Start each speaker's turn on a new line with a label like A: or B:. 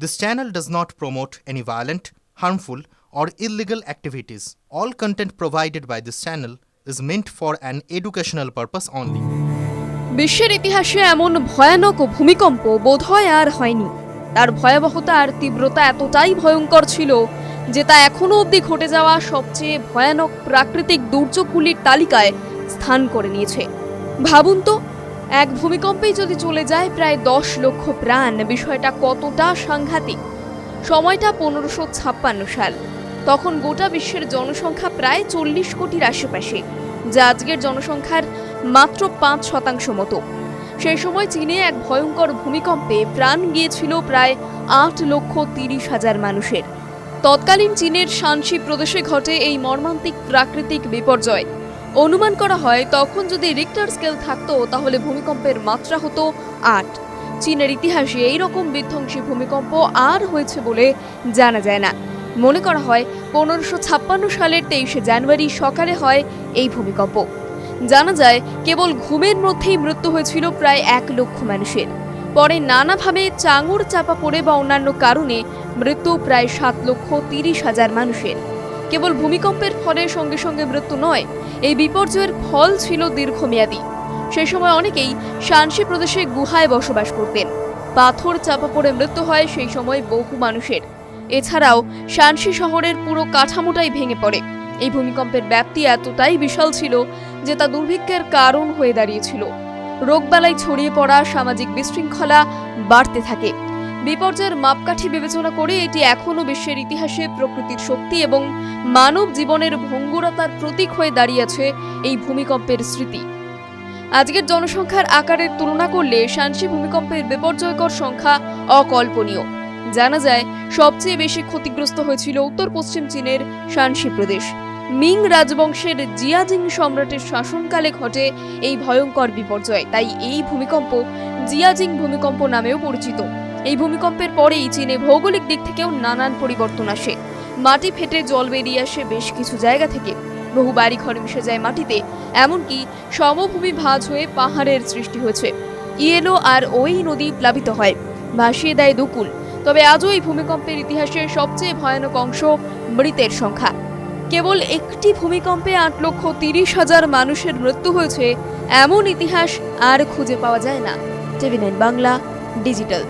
A: This channel does not promote any violent, harmful, or illegal activities. All content provided by this channel is meant for an educational purpose only.
B: বিশ্বের ইতিহাসে এমন ভয়ানক ভূমিকম্প বোধহয় আর হয়নি তার ভয়াবহতা আর তীব্রতা এতটাই ভয়ঙ্কর ছিল যে তা এখনও অবধি ঘটে যাওয়া সবচেয়ে ভয়ানক প্রাকৃতিক দুর্যোগগুলির তালিকায় স্থান করে নিয়েছে ভাবুন তো এক ভূমিকম্পেই যদি চলে যায় প্রায় দশ লক্ষ প্রাণ। বিষয়টা কতটা সাংঘাতিক? সময়টা পনেরোশো ছাপ্পান্ন সাল। তখন গোটা বিশ্বের জনসংখ্যা প্রায় চল্লিশ কোটির আশেপাশে, যা আজকের জনসংখ্যার মাত্র পাঁচ শতাংশ মতো। সেই সময় চীনে এক ভয়ঙ্কর ভূমিকম্পে প্রাণ গিয়েছিল প্রায় আট লক্ষ তিরিশ হাজার মানুষের। তৎকালীন চীনের শানসি প্রদেশে ঘটে এই মর্মান্তিক প্রাকৃতিক বিপর্যয়। অনুমান করা হয়, তখন যদি রিক্টার স্কেল থাকতো, তাহলে ভূমিকম্পের মাত্রা হতো আট। চীনের ইতিহাসে এই রকম বিধ্বংসী ভূমিকম্প আর হয়েছে বলে জানা যায় না। মনে করা হয়, পনেরোশো ছাপ্পান্ন সালের তেইশে জানুয়ারি সকালে হয় এই ভূমিকম্প। জানা যায়, কেবল ঘুমের মধ্যেই মৃত্যু হয়েছিল প্রায় এক লক্ষ মানুষের। পরে নানাভাবে চাঙুর চাপা পড়ে বা অন্যান্য কারণে মৃত্যু প্রায় সাত লক্ষ তিরিশ হাজার মানুষের। কেবল ভূমিকম্পের ফলে সঙ্গে সঙ্গে মৃত্যু নয়, এই বিপর্যয়ের ফল ছিল দীর্ঘমেয়াদী। সেই সময় অনেকেই শানসি প্রদেশে গুহায় বসবাস করতেন। পাথর চাপা পড়ে মৃত্যু হয় সেই সময় বহু মানুষের। এছাড়াও শানসি শহরের পুরো কাঠামোটাই ভেঙে পড়ে। এই ভূমিকম্পের ব্যাপ্তি এতটাই বিশাল ছিল যে তা দুর্ভিক্ষের কারণ হয়ে দাঁড়িয়েছিল। রোগবালাই ছড়িয়ে পড়া সামাজিক বিশৃঙ্খলা বাড়তে থাকে। বিপর্যয়ের মাপকাঠি বিবেচনা করে এটি এখনও বিশ্বের ইতিহাসে প্রকৃতির শক্তি এবং মানব জীবনের ভঙ্গুরতার প্রতীক হয়ে দাঁড়িয়েছে এই ভূমিকম্পের স্মৃতি। আজকের জনসংখ্যার আকারের তুলনা করলে শানসি ভূমিকম্পের বিপর্যয়কর সংখ্যা অকল্পনীয়। জানা যায়, সবচেয়ে বেশি ক্ষতিগ্রস্ত হয়েছিল উত্তর পশ্চিম চীনের শানসি প্রদেশ। মিং রাজবংশের জিয়াজিং সম্রাটের শাসনকালে ঘটে এই ভয়ঙ্কর বিপর্যয়, তাই এই ভূমিকম্প জিয়াজিং ভূমিকম্প নামেও পরিচিত। এই ভূমিকম্পের পরেই চীনে ভৌগোলিক দিক থেকেও নানান পরিবর্তন আসে। মাটি ফেটে জল বেরিয়ে আসে বেশ কিছু জায়গা থেকে। বহু বাড়ি ঘর মিশে যায় মাটিতে, এমনকি সমভূমি ভাঁজ হয়ে পাহাড়ের সৃষ্টি হয়েছে। ইয়েলো আর ওই নদী প্লাবিত হয়, ভাসিয়ে দেয় দুকুল। তবে আজও এই ভূমিকম্পের ইতিহাসের সবচেয়ে ভয়ানক অংশ মৃতের সংখ্যা। কেবল একটি ভূমিকম্পে আট লক্ষ তিরিশ হাজার মানুষের মৃত্যু হয়েছে, এমন ইতিহাস আর খুঁজে পাওয়া যায় না। TV nine Bangla, digital.